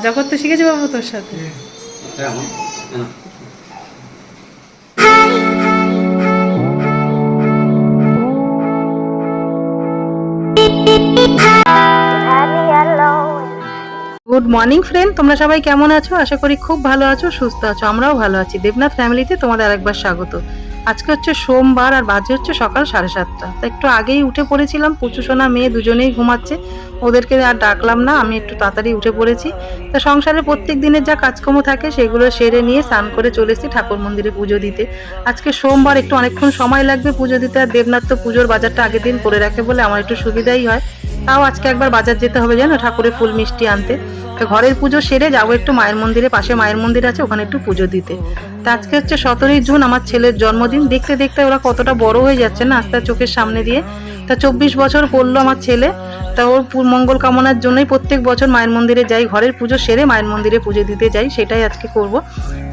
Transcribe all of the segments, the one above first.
মজা করতে শিখেছি বাবু তোর সাথে? গুড মর্নিং ফ্রেন্ড তোমরা সবাই কেমন আছো? আশা করি খুব ভালো আছো সুস্থ আছো আমরাও ভালো আছি। দেবনাথ ফ্যামিলিতে তোমাদের আরেকবার স্বাগত। আজকে হচ্ছে সোমবার আর বাজে হচ্ছে সকাল সাড়ে সাতটা। তা একটু আগেই উঠে পড়েছিলাম পুচু সোনা মেয়ে দুজনেই ঘুমাচ্ছে। ওদেরকে আর ডাকলাম না, আমি একটু তাড়াতাড়ি উঠে পড়েছি। তা সংসারে প্রত্যেক দিনের যা কাজকর্ম থাকে সেগুলো সেরে নিয়ে স্নান করে চলে ঠাকুর মন্দিরে পুজো দিতে। আজকে সোমবার একটু অনেকক্ষণ সময় লাগবে পুজো দিতে, আর দেবনাথ তো পুজোর বাজারটা আগের দিন করে রাখে বলে আমার একটু সুবিধাই হয়। তাও আজকে একবার বাজার যেতে হবে জানো ঠাকুরের ফুল মিষ্টি আনতে। ঘরের পুজো সেরে যাব একটু মায়ের মন্দিরে, পাশে মায়ের মন্দির আছে, ওখানে একটু পুজো দিতে। তা আজকে হচ্ছে সতেরোই জুন, আমার ছেলের জন্মদিন। দেখতে দেখতে ওরা কতটা বড় হয়ে যাচ্ছে না আস্তে চোখের সামনে দিয়ে। তা চব্বিশ বছর পড়ল আমার ছেলে। তা ওর মঙ্গল কামনার জন্যই প্রত্যেক বছর মায়ের মন্দিরে যাই, ঘরের পুজো সেরে মায়ের মন্দিরে পুজো দিতে যাই, সেটাই আজকে করব।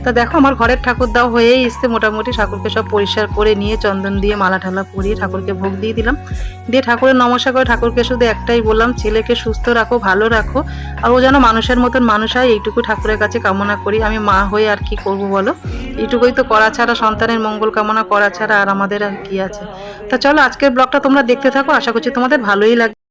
তা দেখো, আমার ঘরের ঠাকুর দাও হয়েই এসছে মোটামুটি। ঠাকুরকে সব পরিষ্কার করে নিয়ে চন্দন দিয়ে মালা ঠালা পরিয়ে ঠাকুরকে ভোগ দিয়ে দিলাম। দিয়ে ঠাকুরের নমস্কার করে ঠাকুরকে শুধু একটাই বললাম, ছেলেকে সুস্থ রাখো, ভালো রাখো। আর ও যেন মানুষের মতন মানুষ হয়, এইটুকু ঠাকুরের কাছে কামনা করি। আমি মা হয়ে আর কি করব বলো? এইটুকুই তো করা ছাড়া, সন্তানের মঙ্গল কামনা করা ছাড়া আর আমাদের আর কি আছে। তা চলো, আজকের ব্লগটা তোমরা দেখতে থাকো। আশা করছি তোমাদের ভালোই লাগবে।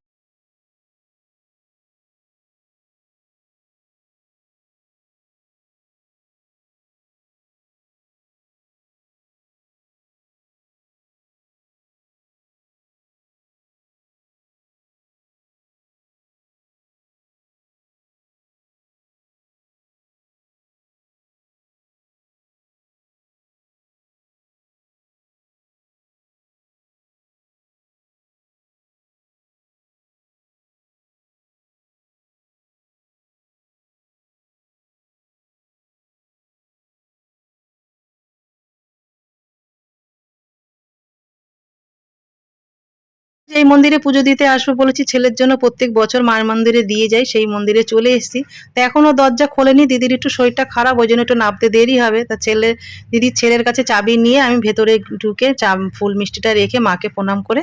যেই মন্দিরে পুজো দিতে আসব বলেছি, ছেলের জন্য প্রত্যেক বছর মায়ের মন্দিরে দিয়ে যাই, সেই মন্দিরে চলে এসেছি। তা এখনও দরজা খোলেনি, দিদির একটু শরীরটা খারাপ, ওই জন্য একটু নামতে দেরি হবে। তা ছেলে, দিদির ছেলের কাছে চাবি নিয়ে আমি ভেতরে ঢুকে চা, ফুল মিষ্টিটা রেখে মাকে প্রণাম করে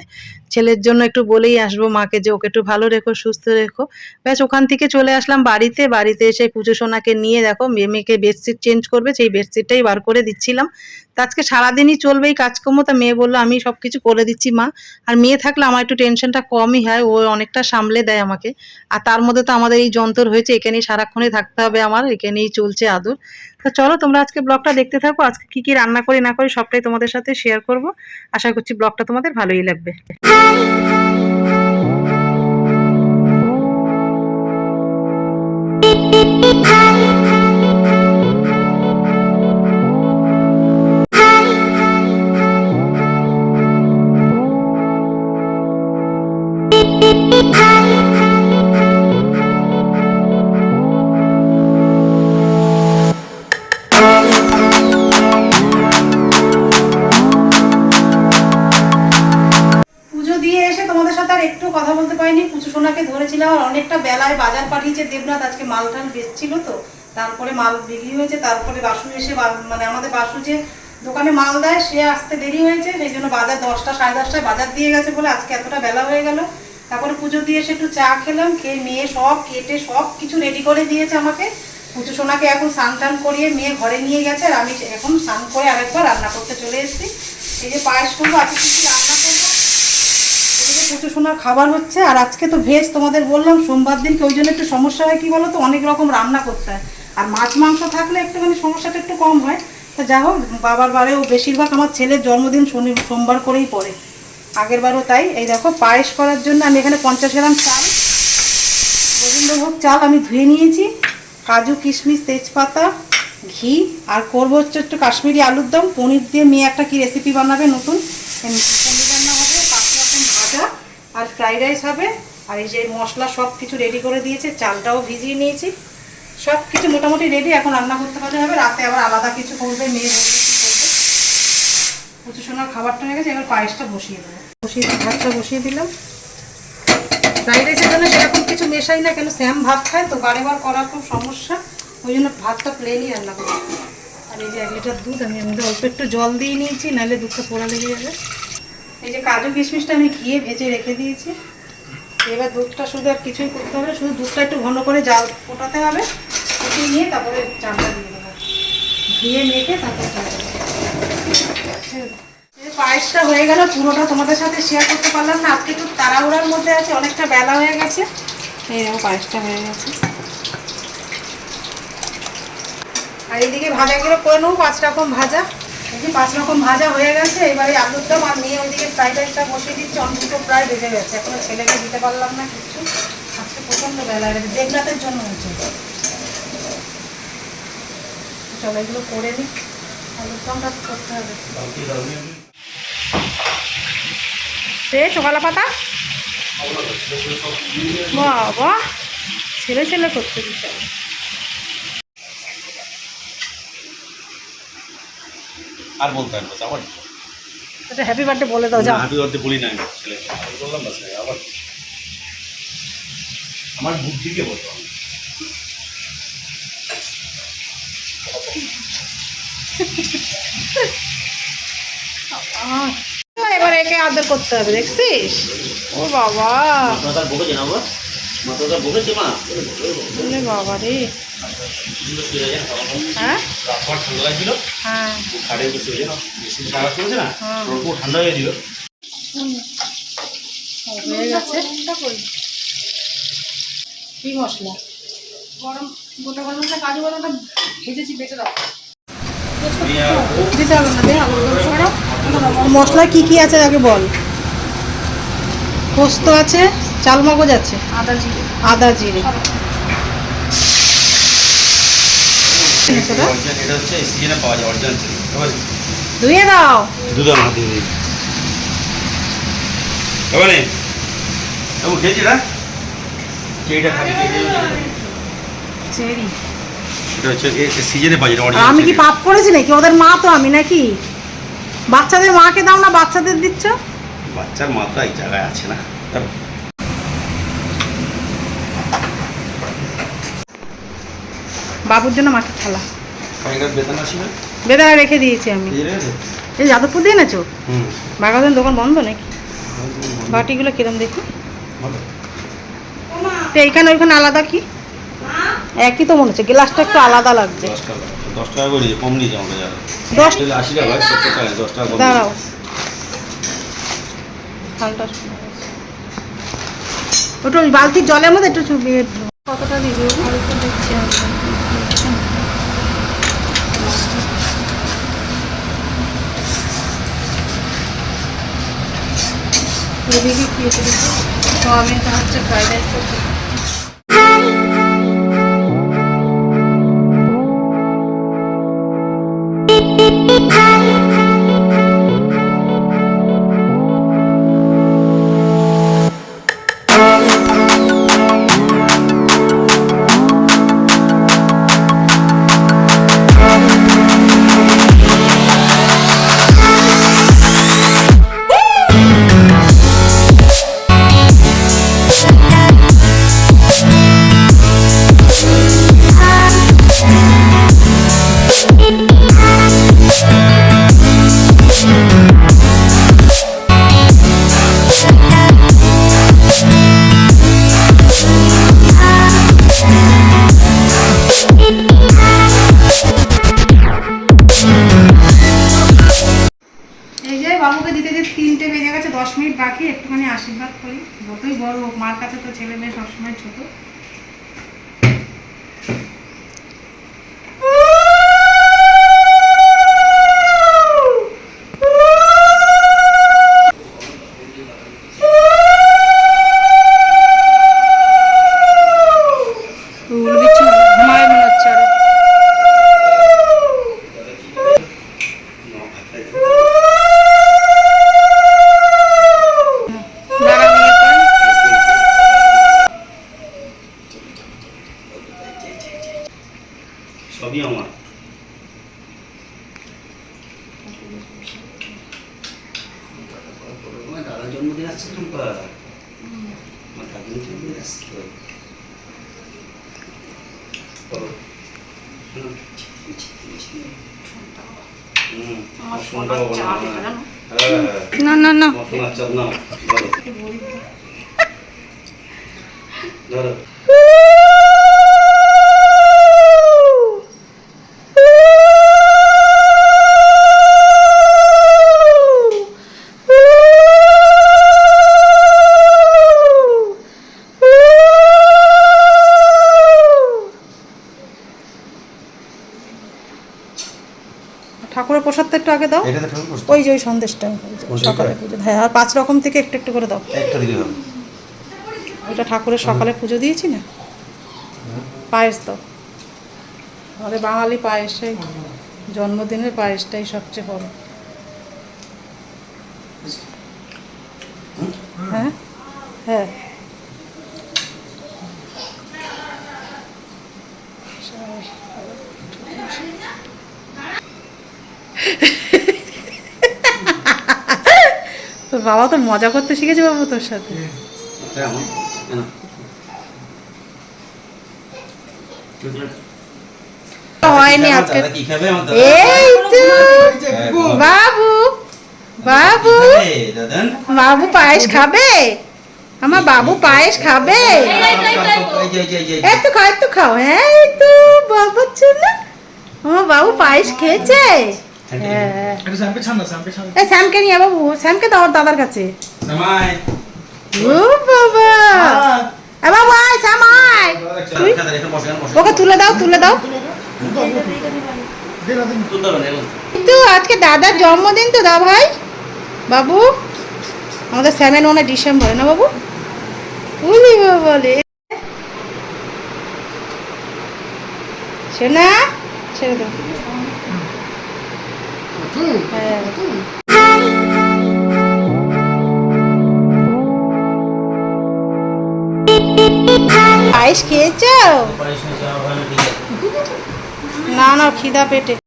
ছেলের জন্য একটু বলেই আসব মাকে যে ওকে একটু ভালো রেখো, সুস্থ রেখো। ব্যাস, ওখান থেকে চলে আসলাম বাড়িতে। বাড়িতে এসে পুজো সোনাকে নিয়ে দেখো মেয়ে মেয়েকে বেডশিট চেঞ্জ করবে, সেই বেডশিটটাই বার করে দিচ্ছিলাম। তা আজকে সারাদিনই চলবে এই কাজকর্ম, তা মেয়ে বলল, আমি সব কিছু করে দিচ্ছি, মা। আর মেয়ে থাকলে আমার একটু টেনশনটা কমই হয়, ও অনেকটা সামলে দেয় আমাকে। আর তার মধ্যে তো আমাদের এই যন্ত্র হয়েছে, এখানেই সারাক্ষণই থাকতে হবে আমার, এখানেই চলছে আদর। তো চলো, তোমরা আজকে ব্লগটা দেখতে থাকো, আজকে কি কি রান্না করি না করি সবটাই তোমাদের সাথে শেয়ার করব। আশা করছি ব্লগটা তোমাদের ভালোই লাগবে। মাল টাল বেচছিল তো, তারপরে মাল বিক্রি হয়েছে, তারপরে বাসু এসে মানে আমাদের বাসু যে দোকানে মাল দেয়, সে আসতে দেরি হয়েছে, সেই জন্য বাজার দশটা সাড়ে দশটায় বাজার দিয়ে গেছে বলে আজকে এতটা বেলা হয়ে গেল। তারপরে পুজো দিয়ে এসে একটু চা খেলাম, খেয়ে মেয়ে সব কেটে সব কিছু রেডি করে দিয়েছে আমাকে। পুজো সোনাকে এখন স্নান টান করিয়ে মেয়ে ঘরে নিয়ে গেছে আর আমি এখন স্নান করে আরেকবার রান্না করতে চলে এসেছি। এই যে পায়েস করব, আজকে পুজো সোনার খাবার হচ্ছে, আর আজকে তো ভেজ তোমাদের বললাম, সোমবার দিনকে ওই জন্য একটু সমস্যা হয়, কি বলো তো অনেক রকম রান্না করতে হয়। আর মাছ, মাংস থাকলে একটুখানি সমস্যাটা একটু কম হয়। তা যা হোক, বাবার বারেও বেশিরভাগ আমার ছেলের জন্মদিন শনি, সোমবার করেই পড়ে। আগের বারও তাই। এই দেখো, পায়েস করার জন্য আমি এখানে পঞ্চাশ গ্রাম চাল। গোবিন্দভোগ চাল আমি ধুয়ে নিয়েছি। কাজু, কিশমিশ, তেজপাতা, ঘি, আর করব হচ্ছে একটু কাশ্মীরি আলুর দম। পনির দিয়ে মেয়ে একটা কি রেসিপি বানাবে নতুন মিষ্টান্ন রান্না হবে পাঁচ রকম ভাজা আর ফ্রাইড রাইস হবে। আর এই যে মশলা সব কিছু রেডি করে দিয়েছে, চালটাও ভিজিয়ে নিয়েছি। সব কিছু মোটামুটি রেডি এখন রান্না করতে পারলে হবে রাতে আবার আলাদা কিছু করবে, মেয়ে বলবে কি করবে। প্রচুর সোনার খাবারটা হয়ে গেছে, এবার পায়েসটা বসিয়ে দেবো। বসিয়ে, ভাতটা বসিয়ে দিলাম। ফ্রাইড রাইসের জন্য সেরকম কিছু মেশাই না, কেন স্যাম ভাত খায়, তো বারে বার করার খুব সমস্যা। ওই জন্য ভাতটা প্লেনই রান্না করি আর এই যে এক লিটার দুধ, আমি মধ্যে অল্প একটু জল দিয়ে নিয়েছি, নাহলে দুধটা পোড়া লেগে যাবে। এই যে কাজু কিশমিশটা আমি ঘিয়ে ভেজে রেখে দিয়েছি। এবার দুধটা শুধু আর কিছুই করতে হবে, শুধু দুধটা একটু ঘন করে জাল ফোটাতে হবে কষিয়ে নিয়ে তারপরে চালটা দিয়ে দেবো। ঘিয়ে মেখে তারপরে চালটা পায়েসটা হয়ে গেল, পুরোটা তোমাদের সাথে শেয়ার করতে পারলাম না। আজকে একটু তাড়াহুড়ার মধ্যে আছে, অনেকটা বেলা হয়ে গেছে। এই দেখো পায়েসটা হয়ে গেছে। আর এইদিকে ভাজাগুলো করে নেব, পাঁচ রকম ভাজা। যে পাঁচ রকম ভাজা হয়ে গেছে, এবারে আলুর দম আর নিয়ে ওইদিকে ফ্রাইড রাইসটা বসিয়ে দিচ্ছি, অন্তত প্রায় বেজে গেছে। এখনও ছেলেকে দিতে পারলাম না কিছু। আজকে প্রচণ্ড বেলা গেছে দেবনাথের জন্য হয়েছে। চলো এগুলো করে নিই আলুর দমটা করতে হবে। পাতা? বাবা, ছেলে ছেলে করতে দিতে আর বলতে হবে আবার এটা হ্যাপি বার্থডে বলে দাও যাও। হ্যাপি বার্থডে বলি না আমি ছেলে। আমি বললাম না স্যার আবার আমার বুদ্ধিকে বলতে এবার একে আদর করতে হবে দেখছিস? ও বাবা। মাথা বকেছে না বাবা? মাথাটা বকেছে মা? বাবা রে। হ্যাঁ? ঠান্ডা লাগছিল হ্যাঁ। খাটে বসে হয়েছে না বেশি সারা চলছে না হ্যাঁ। ঠান্ডা হয়ে দিল হয়ে গেছে কি মশলা গরম গোটা গরম মশলা কাজু বাদামটা ভেজেছি বেটে দাও দিতে হবে না দে আলুর দম ছাড়াও মশলা কি কি আছে আগে বল। পোস্ত আছে চালমগজ আছে আদা জিরে। আদা জিরে। সেটা? এটা হচ্ছে সিজনে পাওয়া যায় অরিজিনাল চিনি ধুয়ে দাও। দুধ আমার দিয়ে দিই। এবারে এমন খেয়েছি না চেরিটা খাবি। চেরি এটা হচ্ছে সিজনে পাওয়া যায় অরিজিনাল আমি কি পাপ করেছি নাকি? ওদের মা তো আমি নাকি? বাচ্চাদের মাকে দাও না বাচ্চাদের দিচ্ছ? বাচ্চার মা তো এক জায়গায় আছে না। বাবুর জন্য মাটির থালা। বেদানা রেখে দিয়েছি আমি। এই যাদবপুর দিয়ে হুম। বাগাদের দোকান বন্ধ নাকি? বাটিগুলো কিরম দেখি? তো এইখানে ওইখানে আলাদা কি? একই তো মনে হচ্ছে গ্লাসটা একটু আলাদা লাগছে। দশ টাকা করে কম দিয়েছে আমাকে যারা। আশি টাকা দশ টাকা দাঁড়াও। ওটা বালতির জলের মধ্যে একটু কতটা দিয়ে দেবো দেখছি এদিকে কি আছে সোয়াবিনটা হচ্ছে ফ্রাইড রাইস মার কাছে তো ছেলে মেয়ে সবসময় ছোট ঘুমায় মনে হচ্ছে আরও দাঁড়া নিয়ে পড়ে সবই আমার আমার জন্মদিন আসছে টুম্পা আমার দাদুর জন্মদিন আসছে তো করো। হুম। হুম, আমার সোনাটা বাবা না, হ্যাঁ। হ্যাঁ, হ্যাঁ। না না না। বলো। ধরো। একটু আগে দাও। ওই যে ওই সন্দেশটা। সকালে পুজো। হ্যাঁ আর পাঁচ রকম থেকে একটু একটু করে দাও। ওইটা ঠাকুরের সকালে পুজো দিয়েছি না? পায়েস দাও। আমাদের বাঙালি পায়েসটাই জন্মদিনের পায়েসটাই সবচেয়ে বড়। হ্যাঁ? হ্যাঁ তোর বাবা তো মজা করতে শিখেছে বাবু তোর সাথে। হয়নি আজকে। এই তো। বাবু বাবু। বাবু পায়েস খাবে? আমার বাবু পায়েস খাবে। একটু খাও একটু খাও। হ্যাঁ এই তো বাবু না। আমার বাবু পায়েস খেয়েছে? হ্যাঁ এই স্যামকে নিয়ে বাবু স্যামকে দাও ওর দাদার কাছে। ও বাবা। বাবু আয় শ্যাম আয়। ওকে তুলে দাও তুলে দাও। কিন্তু আজকে দাদার জন্মদিন তো দা ভাই। বাবু আমাদের সেভেন ওয়ানে ডিসেম্বরে না বাবু? বলি বলে শোনা ছেড়ে দাও। হ্যাঁ পায়েস না না, খিদা আছে।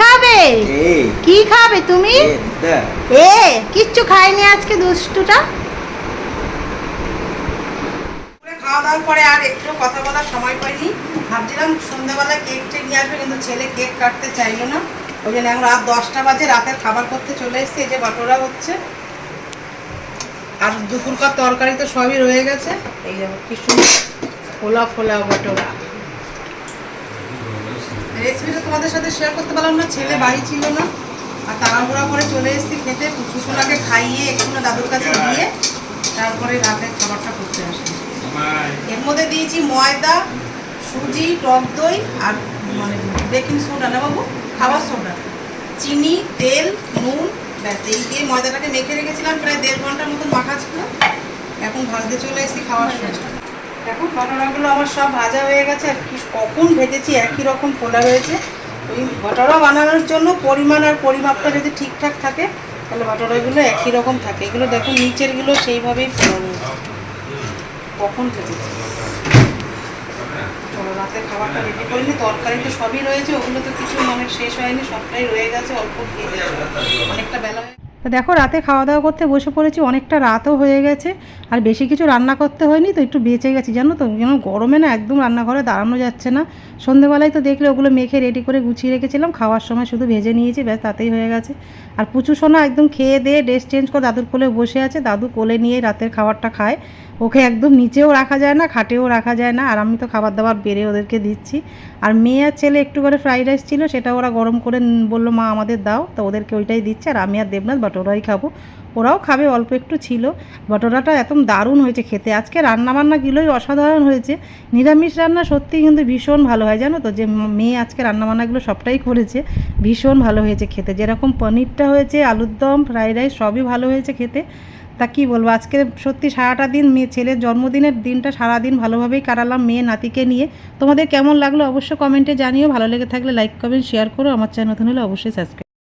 খাবে? কি খাবে তুমি? এ, কিচ্ছু খাইনি আজকে দুষ্টুটা। খাওয়া দাওয়ার পরে আর একটু কথা বলার সময় পাইনি ভাবছিলাম সন্ধ্যাবেলায় কেক টেক নিয়ে আসবে কিন্তু ছেলে কেক কাটতে চাইলো না। ওই জন্য এখন রাত দশটা বাজে রাতের খাবার করতে চলে এসেছি এই যে বাটোরা হচ্ছে। আর দুপুরকার তরকারি তো সবই রয়ে গেছে। এই কি সুন্দর ফোলা ফোলা বাটোরা। রেসিপিটা তোমাদের সাথে শেয়ার করতে পারলাম না ছেলে বাড়ি ছিল না। আর তাড়াহুড়া করে চলে এসেছি খেতে কুসুসোনাকে খাইয়ে একটু না দাদুর কাছে দিয়ে তারপরে রাতের খাবারটা করতে আসি এর মধ্যে দিয়েছি ময়দা সুজি টক দই আর মানে বেকিং সোডা না বাবু খাবার সোডা চিনি তেল নুন ব্যাস এই দিয়ে ময়দাটাকে মেখে রেখেছিলাম প্রায় দেড় ঘণ্টার মতন মাখা ছিল। এখন ভাজতে চলে এসেছি খাওয়ার সময় এখন ঘটনাগুলো আমার সব ভাজা হয়ে গেছে আর কি কখন ভেজেছি, একই রকম ফোলা হয়েছে। ওই বটারা বানানোর জন্য পরিমাণ আর পরিমাপটা যদি ঠিকঠাক থাকে, তাহলে বটারাগুলো একই রকম থাকে। এগুলো দেখুন নিচেরগুলো সেইভাবেই ফোলা নিয়েছে কখন ভেজেছি? চলো রাতে খাবারটা রেডি করিনি তরকারি তো সবই রয়েছে, ওগুলো তো কিছু মানে শেষ হয়নি, সবটাই রয়ে গেছে, অল্প খেয়ে অনেকটা বেলা হয়ে দেখো, রাতে খাওয়া দাওয়া করতে বসে পড়েছি, অনেকটা রাতও হয়ে গেছে, আর বেশি কিছু রান্না করতে হয়নি, তো একটু বেঁচে গেছি, জানো তো? যেন গরমে না একদম রান্নাঘরে দাঁড়ানো যাচ্ছে না। সন্ধেবেলায় তো দেখলে ওগুলো মেখে রেডি করে গুছিয়ে রেখেছিলাম, খাওয়ার সময় শুধু ভেজে নিয়েছি, ব্যাস তাতেই হয়ে গেছে। আর পুচু সোনা একদম খেয়ে দিয়ে ড্রেস চেঞ্জ করে দাদুর কোলে বসে আছে, দাদু কোলে নিয়ে রাতের খাবারটা খায়। ওকে একদম নিচেও রাখা যায় না, খাটেও রাখা যায় না। আর আমি তো খাবার দাবার বেড়ে ওদেরকে দিচ্ছি। আর মেয়ে আর ছেলে একটু করে ফ্রাইড রাইস ছিল, সেটা ওরা গরম করে বলল, মা, আমাদের দাও। তো ওদেরকে ওইটাই দিচ্ছে। আর আমি আর দেবনাথ বাটোরাই খাব। ওরাও খাবে, অল্প একটু ছিল। বাটোরাটা একদম দারুণ হয়েছে খেতে। আজকে রান্নাবান্নাগুলোই অসাধারণ হয়েছে। নিরামিষ রান্না সত্যিই কিন্তু ভীষণ ভালো হয়, জানো তো? যে মেয়ে আজকে রান্নাবান্নাগুলো সবটাই করেছে, ভীষণ ভালো হয়েছে খেতে। যেরকম পনিরটা হয়েছে, আলুর দম, ফ্রাইড রাইস, সবই ভালো হয়েছে খেতে। তা কি বলব? আজকে সত্যি সারাটা দিন মেয়ে ছেলের জন্মদিনের দিনটা সারাদিন ভালোভাবেই কাটালাম মেয়ে নাতিকে নিয়ে। তোমাদের কেমন লাগল অবশ্যই কমেন্টে জানিও। ভালো লেগে থাকলে লাইক কমেন্ট শেয়ার করো। আমার চ্যানেল নতুন হলে অবশ্যই সাবস্ক্রাইব